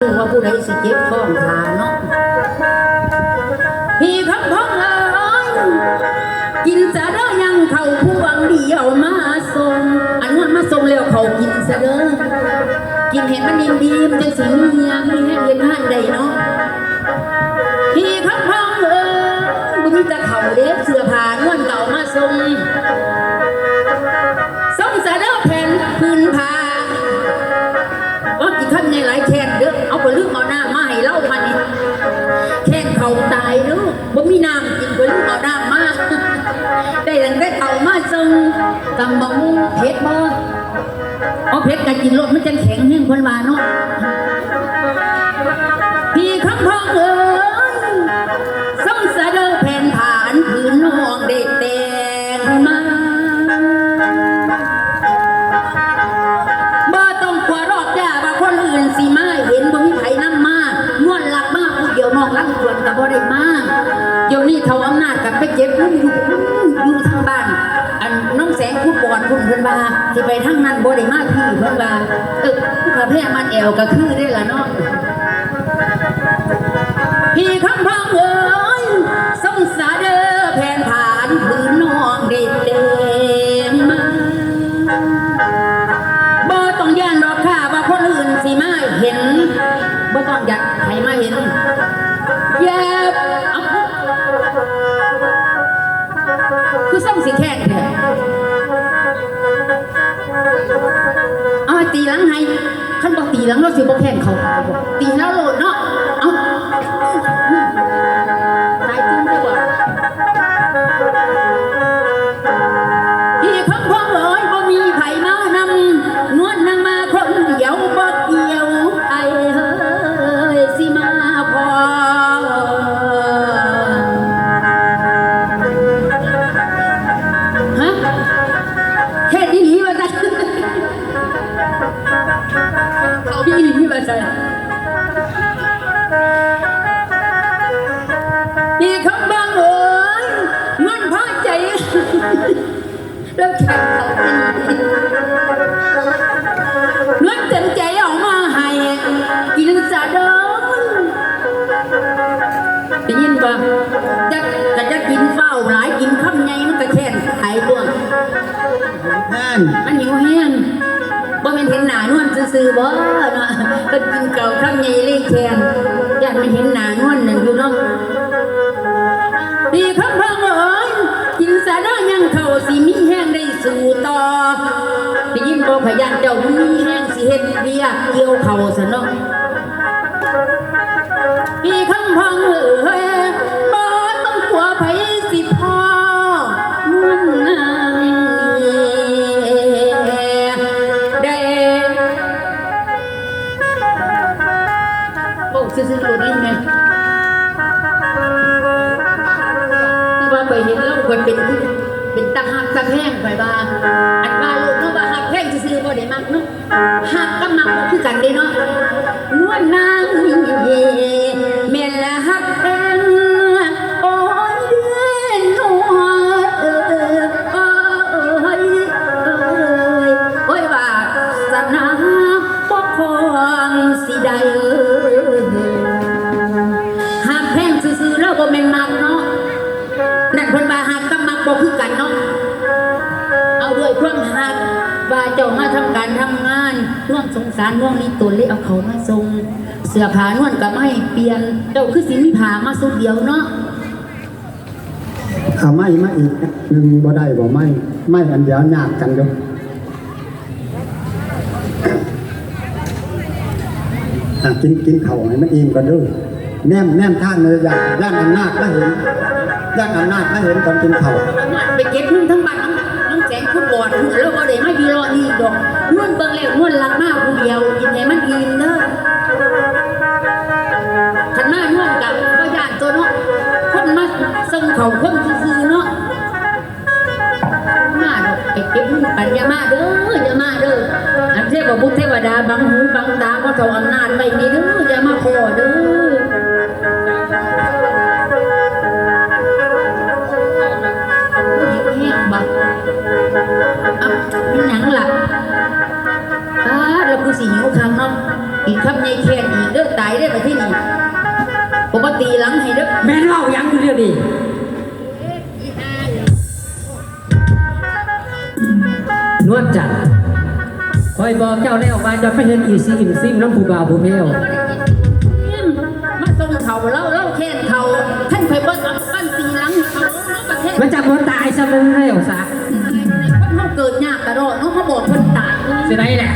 ว่าผู้ใดสิเจ็บท้องขาเนาะพี่คำพ้องเอ้ยกินจะได้ยังเขาผู้หวังดีเอามาส่งอันนั้นมาส่งแล้วเขากินซะเด้อกินเห็นมันดีดีมันจะสิเมียมีให้เรียนห้านใดเนาะพี่คำพ้องเอ้ยบุมีแต่เขาเด็กเสื้อผ้านวลเก่ามาส่ง ตำบังเผ็ดบ่เอาเผ็ดกันกินรสมันจะแข็งแห้งคนว่าเนาะพี่คำพองเอ้ยสงสารเดอแผ่นผ่านผืนน้องเด็กแตงมาบ่ต้องกลัวรอกจ้าว่าคนอื่นสิมาเห็นบ่มีไผนำมานวลหลักมากผู้เดียวน้องรักควรก็บ่ได้มากเดี๋ยวนี้เท่าอำนาจกับไปเจ็บพุ่นอยู่ นเพิ่นว่าสิไปทางนั้นบ่ได้มาพี่เพิ่นว่าเออผู้ขาแพ้มันแอวก็คือได้ล่ะเนาะพี่คำพังเอ้ยสงสารเด้อแผ่นผ่านพื้นน้องเด็กเต็มมาบ่ต้องย่านดอกค่ะว่าคนอื่นสิมาเห็นบ่ต้องอยากให้มาเห็น ตีหลังให้คันบ่ตีหลังเราสิบ่แข่งเขาตีแล้วโลดเนาะ อีหลีว่าซั่นพี่คำบังเอ๋ยเงินพอใจ แล้วแข่งเขาเนเงินเต็มใจออกมาให้กินซะดินได้ยินปะจะก็จะกินเฝ้าหลายกินคำไงมันก็แค่นไอ้ตัวแม่นมันหิวแห้ง บ่แม่นเห็นหน้านวลซื่อๆบ่เนาะก็กินเก่าคำไงเลยแทนอยากไม่เห็นหน้านวลนั่นอยู่เนาะดีคำพังเอ้ยกินสาระยังเข่าสิมีแห้งได้สู่ต่อไปยิ้มบ่พยานเจ้ามันมีแห้งสิเฮ็ดเบียเกี่ยวเข่าซะเนาะ โอ้ซื่อๆโลดนี่แม่ที่ว่าไปเห็นแล้วควรเป็นเป็นตาหักตาแห้งไปบ้างอันว่าลูกเนาะว่าหักแห้งซื่อๆบ่ได้มักเนาะหักกับมักคือกันเด้เนาะนวลนางนี่แม่นละหักแห้งโอ้ยนหัวเอ้ยโอ้ยโอ้ยว่าสนาปกครองสิได้เอ้ย บ่คือกันเนาะเอาด้วยความหักว่าเจ้ามาทำการทำงานน่วงสงสารน่วงนี้ตัวเลยเอาเขามาส่งเสื้อผ้านวลก็ไม่เปลี่ยนเจ้าคือสิมีผ้ามาสุดเดียวเนาะเอาไม่มาอีกหนึ่งบ่ได้บ่ไม่ไม่อันเดียวยากกันเด้ออะกินกินข้าวให้มันอิ่มกันเด้อ แนมแนมทางเลยย่านย่านอำนาจมาเห็นย่านอำนาจมาเห็นตอนกินเอามาไปเก็บเงินทั้งบ้านน้องน้งแสงฟุตบอลแล้วบ่ได้มาอยู่รอนี่ดอกนวลเบิ่งแล้วนวลรักมากผู้เดียวกินให้มันอิ่มเด้อคันมานวลกับบ่ย่านตัวเนาะคนมาส่งเขาคนซื่อเนาะมาดอกไอ้เก็บมันปัญญามาเด้ออย่ามาเด้ออันเทพบุตรเทวดาบังหูบังตาก็เท่าอำนาจไม่มีเด้ออย่ามาพอเด้อ สิหิวคำเนาะอีกคำในแค่นอีกเด้อตายได้ไปที่นี่ปกติหลังให้เด้อแม่นเล่ายังอยู่เดียวนี้นวดจัดคอยบอกเจ้าแล้วว่าจะไปเห็นอีซีอิมซิมน้ำผู้บ่าวผู้แมวมาส่งเขาเล่าเล่าแค่นเขาท่านเคยเบิ้ลปั้นตีหลังเขาเล่าประเทศมันจะบ่ตายซะมึงเร็วซะคนเขาเกิดยากกระโดดเนาะเขาบอกคนตาย สิได้แหละ